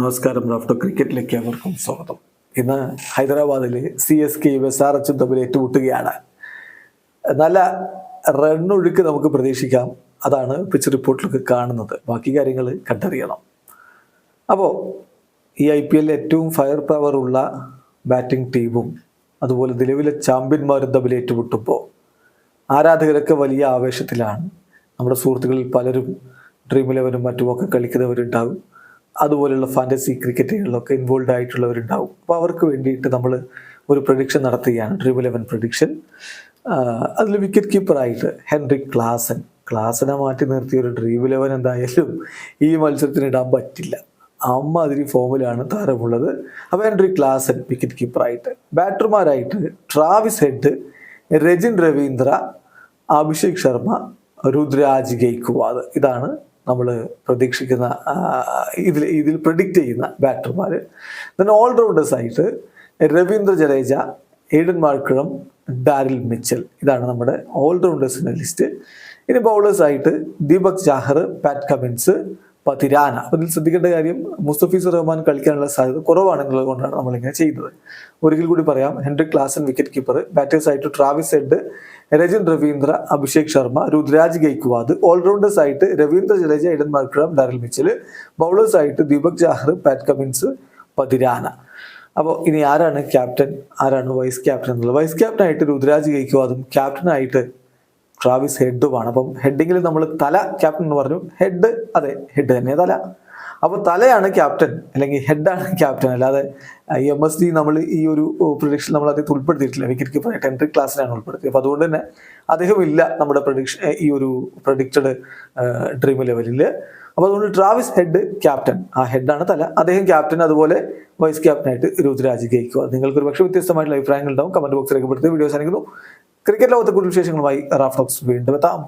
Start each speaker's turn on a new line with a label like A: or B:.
A: നമസ്കാരം റാഫ്റ്റോ ക്രിക്കറ്റിലേക്ക് അവർക്കും സ്വാഗതം. ഇന്ന് ഹൈദരാബാദിലെ C S K S R എച്ചും തമ്മിൽ ഏറ്റുമുട്ടുകയാണ്. നല്ല റണ്ണൊഴുക്ക് നമുക്ക് പ്രതീക്ഷിക്കാം. അതാണ് പിച്ച് റിപ്പോർട്ടിലൊക്കെ കാണുന്നത്. ബാക്കി കാര്യങ്ങൾ കണ്ടറിയണം. അപ്പോൾ ഈ ഐ പി എല്ലിൽ ഏറ്റവും ഫയർ പവർ ഉള്ള ബാറ്റിംഗ് ടീമും അതുപോലെ നിലവിലെ ചാമ്പ്യന്മാരും തമ്മിൽ ഏറ്റുമുട്ടുമ്പോൾ ആരാധകരൊക്കെ വലിയ ആവേശത്തിലാണ്. നമ്മുടെ സുഹൃത്തുക്കളിൽ പലരും ഡ്രീം ഇലവനും മറ്റുമൊക്കെ കളിക്കുന്നവരുണ്ടാവും. അതുപോലെയുള്ള ഫാന്റസി ക്രിക്കറ്റുകളിലൊക്കെ ഇൻവോൾവ് ആയിട്ടുള്ളവരുണ്ടാവും. അപ്പോൾ അവർക്ക് വേണ്ടിയിട്ട് നമ്മൾ ഒരു പ്രഡിക്ഷൻ നടത്തുകയാണ്. ഡ്രീം ഇലവൻ പ്രഡിക്ഷൻ അതിൽ വിക്കറ്റ് കീപ്പറായിട്ട് ഹെൻറി ക്ലാസൻ. ക്ലാസനെ മാറ്റി നിർത്തിയ ഒരു ഡ്രീം ഇലവൻ എന്തായാലും ഈ മത്സരത്തിന് ഇടാൻ പറ്റില്ല. അമ്മാതിരി ഫോമിലാണ് താരമുള്ളത്. അപ്പോൾ ഹെൻറി ക്ലാസൻ വിക്കറ്റ് കീപ്പറായിട്ട് ബാറ്റർമാരായിട്ട് ട്രാവിസ് ഹെഡ് രജിൻ രവീന്ദ്ര അഭിഷേക് ശർമ്മ രുദ്രാജ് ഗെയ്ക്വാദ്. ഇതാണ് നമ്മൾ പ്രതീക്ഷിക്കുന്ന ഇതിൽ ഇതിൽ പ്രഡിക്റ്റ് ചെയ്യുന്ന ബാറ്റർമാർ then ഓൾറൗണ്ടേഴ്സായിട്ട് Ravindra Jadeja Aiden Markram Daryl Mitchell. ഇതാണ് നമ്മുടെ ഓൾറൗണ്ടേഴ്സിന്റെ ലിസ്റ്റ് ഇനി ബൗളേഴ്സ് ആയിട്ട് ദീപക് ചാഹർ പാറ്റ് കമിൻസ് പതിരാന അപ്പോൾ ഇതിൽ ശ്രദ്ധിക്കേണ്ട കാര്യം മുസ്തഫീസ് റഹ്മാൻ കളിക്കാനുള്ള സാധ്യത കുറവാണെന്നുള്ളത് കൊണ്ടാണ് നമ്മളിങ്ങനെ ചെയ്യുന്നത്. ഒരിക്കൽ കൂടി പറയാം Henry Klaasen wicket keeper batters ആയിട്ട് Travis Head Rachin Ravindra Abhishek Sharma Ruturaj Gaikwad allrounders ആയിട്ട് Ravindra Jadeja Aiden Markram Daryl Mitchell bowlers ആയിട്ട് ദീപക് ജാഹർ പാറ്റ് കമിൻസ് പതിരാന. അപ്പോൾ ഇനി ആരാണ് ക്യാപ്റ്റൻ ആരാണ് വൈസ് ക്യാപ്റ്റൻ എന്നുള്ളത്? വൈസ് ക്യാപ്റ്റൻ ആയിട്ട് രുദ്രാജ് ക്യാപ്റ്റൻ ക്യാപ്റ്റനായിട്ട് ട്രാവിസ് ഹെഡുമാണ് അപ്പം ഹെഡിങ്ങിൽ നമ്മൾ തല ക്യാപ്റ്റൻ എന്ന് പറഞ്ഞു. ഹെഡ് അതെ ഹെഡ് തന്നെ തല. അപ്പോൾ തലയാണ് ക്യാപ്റ്റൻ അല്ലെങ്കിൽ ഹെഡാണ് ക്യാപ്റ്റൻ അല്ലാതെ ഈ എം എസ് ഡി നമ്മൾ ഈ ഒരു പ്രൊഡിക്ഷൻ നമ്മൾ അദ്ദേഹത്തെ ഉൾപ്പെടുത്തിയിട്ടില്ല. വിക്കറ്റ് കീപ്പർ ടെൻത്ത് ക്ലാസ്സിലാണ് ഉൾപ്പെടുത്തിയത്. അപ്പോൾ അതുകൊണ്ട് തന്നെ അദ്ദേഹം ഇല്ല നമ്മുടെ പ്രൊഡിക്ഷൻ ഈ ഒരു പ്രൊഡിക്റ്റഡ് ഡ്രീം ലെവലിൽ അപ്പോൾ അതുകൊണ്ട് ട്രാവിസ് ഹെഡ് ക്യാപ്റ്റൻ ആ ഹെഡാണ് തല. അദ്ദേഹം ക്യാപ്റ്റൻ അതുപോലെ വൈസ് ക്യാപ്റ്റൻ ആയിട്ട് രുദ്രാജ് ഗെയ്ക്കുക നിങ്ങൾക്ക് ഒരു പക്ഷേ വ്യത്യസ്തമായിട്ടുള്ള അഭിപ്രായങ്ങൾ ഉണ്ടാവും. കമന്റ് ബോക്സ് രേഖപ്പെടുത്തി വീഡിയോസ് അനുഭവിക്കുന്നു ക്രിക്കറ്റ് ലോകത്തെ കൂടുതൽ വിശേഷങ്ങളുമായി റാഫ്ലോക്സ് വീണ്ടും എത്താം.